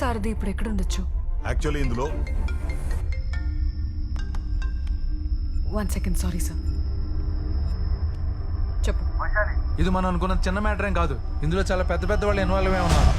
సారథి ఇప్పుడు ఎక్కడ ఉండొచ్చు యాక్చువల్లీ ఇందులో. వన్ సెకండ్ సారీ సార్ చెప్పు. ఇది మనం అనుకున్న చిన్న మ్యాటర్ ఏం కాదు. ఇందులో చాలా పెద్ద పెద్ద వాళ్ళు ఇన్వాల్వ్ అయి ఉన్నారు.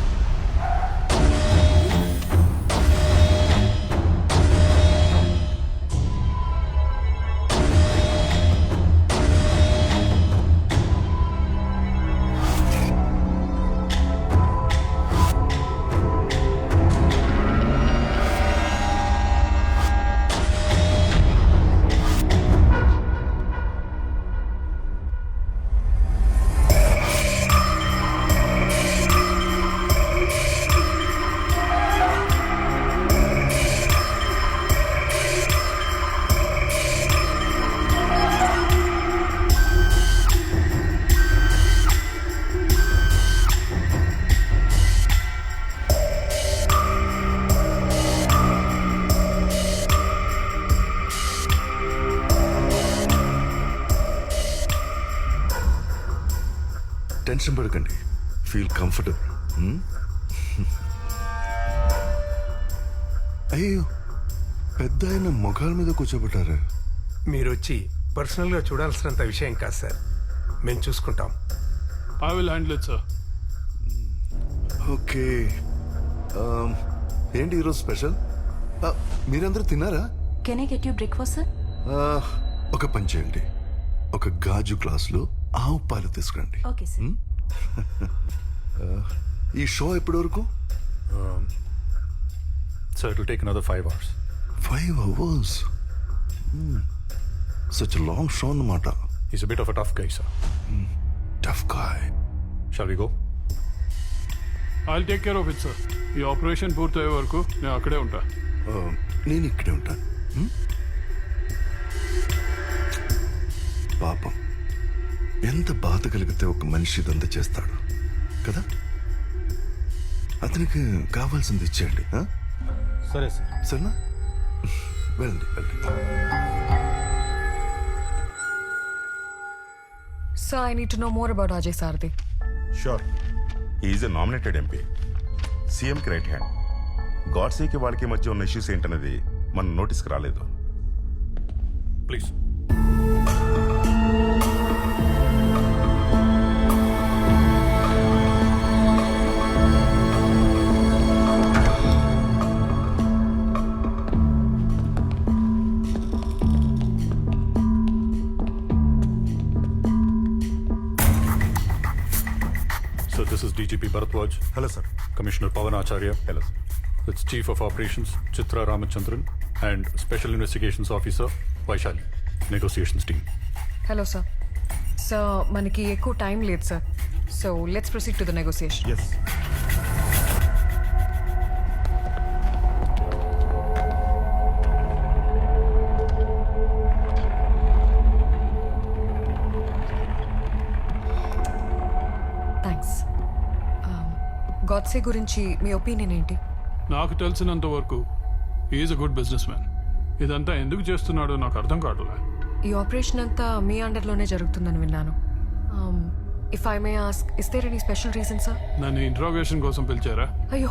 టెన్షన్ పడకండి. ఫీల్ కంఫర్టబుల్ అయ్యో పెద్ద ఆయన మొఘాల మీద కూర్చోబెట్టారా. మీరు వచ్చి పర్సనల్గా చూడాల్సినంత విషయం కాదు సార్. మేము చూసుకుంటాం. I will handle it, sir. Okay. ఏంటి ఈరోజు స్పెషల్? మీరందరూ తిన్నారా? Can I get you breakfast sir ఒక పని చేయండి ఒక గాజు గ్లాసులో ఆవు పాలు తీసుకురండి. ఈ షో ఎప్పటి వరకు? So take another five hours five hours such long show అన్నమాట. Is bit tough guy sir tough guy shall we I'll take care of it sir ఈ ఆపరేషన్ పూర్తయ్యే వరకు నేను అక్కడే ఉంటా. Um, నేను ఇక్కడే ఉంటాను hmm? కలిగితే ఒక మనిషి ఇదంతా చేస్తాడు. కదా? అతనికి కావాల్సింది ఇచ్చేయండి? సరే సార్. సరేనా? వెళ్ళండి వెళ్ళండి. Sir I need to know more about Ajay Sarathi sure is a nominated MP సీఎంకి right hand గాడ్సీకి వాళ్ళకి మధ్య ఉన్న ఇష్యూస్ ఏంటనేది మన నోటీస్కి రాలేదు. Please. DGP Bharatwaj, hello sir Commissioner Pavan Acharya, hello sir It's Chief of Operations Chitra Ramachandran, and Special Investigations Officer Vaishali, Negotiations Team. Hello sir sir మనకి ఎక్కువ టైం లేదు sir so let's proceed to the negotiation yes Godse గురించి మీ opinion ఏంటి? నాకు తెలిసినంత వరకు is a good business man ఇదంతా ఎందుకు చేస్తున్నాడో నాకు అర్థం కావట్లే. ఈ ఆపరేషన్ అంతా మీ అండర్లోనే జరుగుతుందని విన్నాను. If I may ask is there any special reason sir నన్ను ఇంట్రోగేషన్ కోసం పిలిచారా? అయ్యో.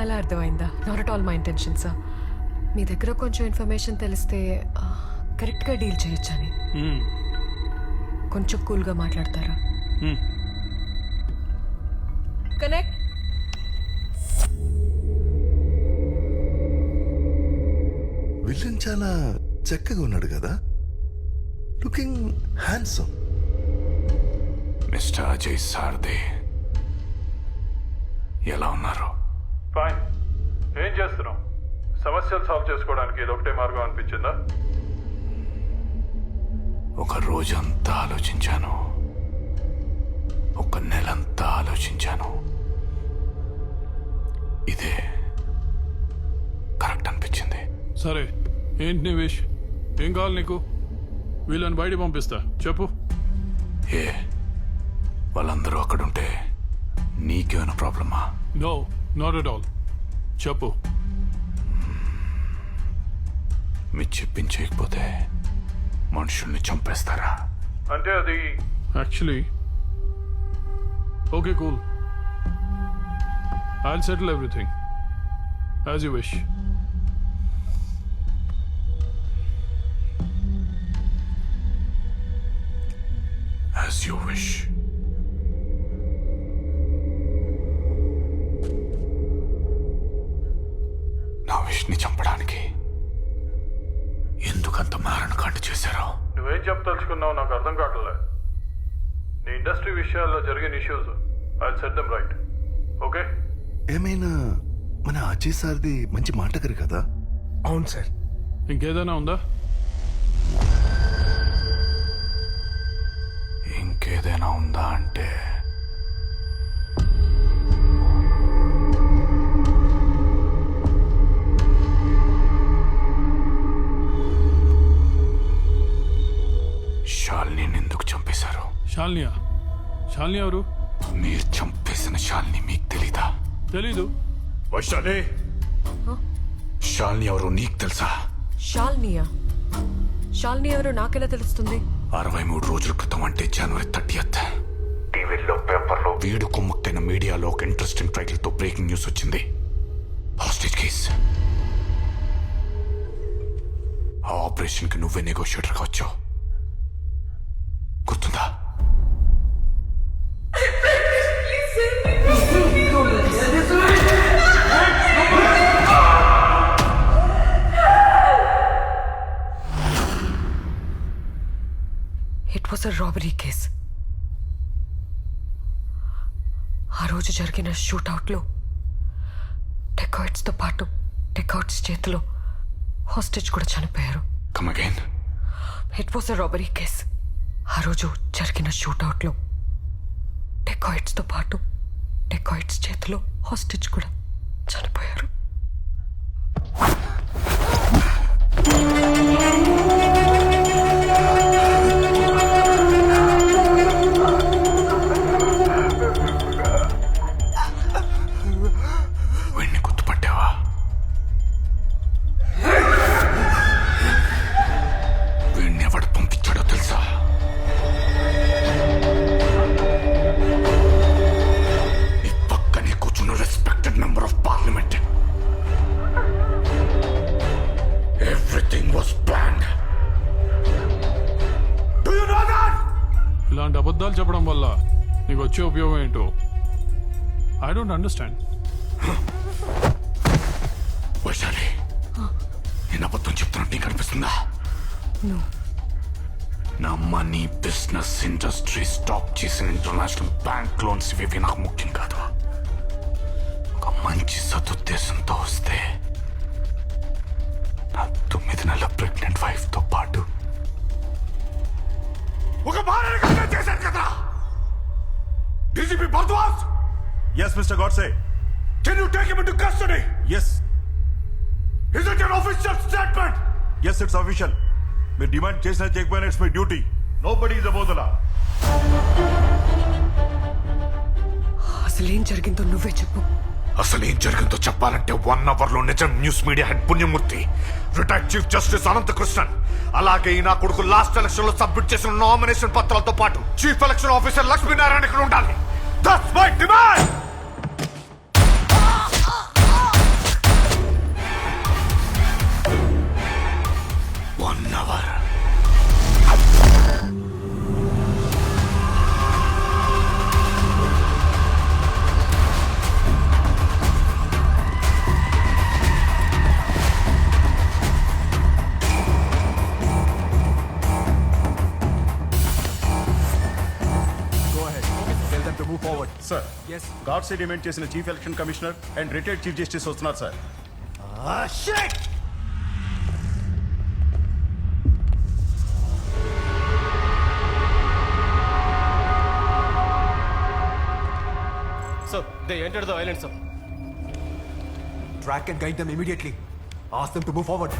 అలా అర్థమైందా? Not at all my intention sir మీ దగ్గర కొంచెం ఇన్ఫర్మేషన్ తెలిస్తే కరెక్ట్గా డీల్ చేయొచ్చని. మ్మ్. కొంచెం కూల్గా మాట్లాడతారా? కనెక్ట్ విలన్ చాలా చక్కగా ఉన్నాడు కదా? లుకింగ్ హ్యాండ్సమ్ మిస్టర్ అజయ్ సార్దే. ఎలా ఉన్నారు? ఫైన్ ఏం చేస్తున్నాం సమస్యలు సాల్వ్ చేసుకోవడానికి ఇది ఒకటే మార్గం అనిపించిందా? ఒక రోజంతా ఆలోచించాను. ఒక నెలంతా ఆలోచించాను. ఇదే కరెక్ట్ అనిపించింది. సరే ఏంటి నీ విష్ ఏం కావాలి నీకు? వీళ్ళని బయట పంపిస్తా. చెప్పు. ఏ వాళ్ళందరూ అక్కడుంటే నీకేమైనా ప్రాబ్లమా? నో నాట్ అట్ ఆల్ చెప్పు. మీరు చెప్పించకపోతే మనుషుల్ని చంపేస్తారా? అంటే అది actually okay cool I'll settle everything. As you wish. As you wish నా విష్ని చంపడానికి ఎందుకంత మారణకాండ చేశారో నువ్వేం చెప్పదలుచుకున్నావు నాకు అర్థం కావట్లే నీ ఇండస్ట్రీ విషయాల్లో జరిగిన issues I set them right okay ఏమైనా మన అజయ్ సార్ది మంచి మాటగారు కదా? అవును సార్. ఇంకేదైనా ఉందా? ఇంకేదైనా ఉందా అంటే? షాల్ని ఎందుకు చంపేశారు? శాలినియా? శాలిని ఎవరు? మీరు చంపేసిన షాల్ని మీకు తెలీదా? తెలీదు. వైశాలి. షాల్ని ఎవరు నీకు తెలుసా? షాల్నియా షాల్ని ఎవరో నాకెలా తెలుస్తుంది? అరవై మూడు రోజుల క్రితం అంటే జనవరి థర్టీయత్. టీవీలో పేపర్లో వీడు కుమ్మక్కైన మీడియాలో ఒక ఇంట్రెస్టింగ్ టైటిల్తో బ్రేకింగ్ న్యూస్ వచ్చింది. హాస్టేజ్ కేస్ ఆ ఆపరేషన్కి నువ్వే నెగోషియేటర్గా వచ్చావు రాబరీ కేస్ ఆ రోజు జరిగిన షూట్అవుట్లో డెకాయిట్స్తో పాటు డెకాయిట్స్ చేతిలో హాస్టేజ్ కూడా చనిపోయారు. Come again it was robbery case ఆ రోజు జరిగిన షూట్అవుట్లో డెకాయిట్స్తో పాటు డెకాయిట్స్ చేతిలో హాస్టేజ్ కూడా చనిపోయారు. డోంట్ అండర్స్టాండ్ వైశాలి నేను అబద్ధం చెప్తున్నట్టు నీకు అనిపిస్తుందా? నా మనీ బిజినెస్ ఇండస్ట్రీ స్టాప్ చేసిన ఇంటర్నేషనల్ బ్యాంక్ లోన్స్ ఇవి నాకు ముఖ్యం కాదు. ఒక మంచి సదుద్దేశంతో వస్తే నా తొమ్మిది నెలల ప్రెగ్నెంట్ వైఫ్తో పాటు ఒక భార్య చేశాను కదా DGP Bharadwaj! Yes mister Godse can you take him into custody yes is it an official statement? Yes it's official మీరు డిమాండ్ చేసినా చేయకపోయినా it's my duty nobody is above the law అసలు ఏం జరిగిందో నువ్వే చెప్పు. అసలు ఏం జరిగిందో చెప్పాలంటే వన్ అవర్లో నిజం news media head Punyamurthy retired chief justice Anantha Krishnan అలాగే ఈ నా కొడుకు లాస్ట్ ఎలక్షన్లో సబ్మిట్ చేసిన నామినేషన్ పత్రాలతో పాటు చీఫ్ ఎలక్షన్ ఆఫీసర్ లక్ష్మీనారాయణ ఇక్కడ ఉండాలి. దట్స్ గాడ్సే డిమాండ్ చేసిన chief election commissioner and retired chief justice వస్తున్నారు sir Sir, they entered the island, sir. Track and guide them immediately. Ask them to move forward.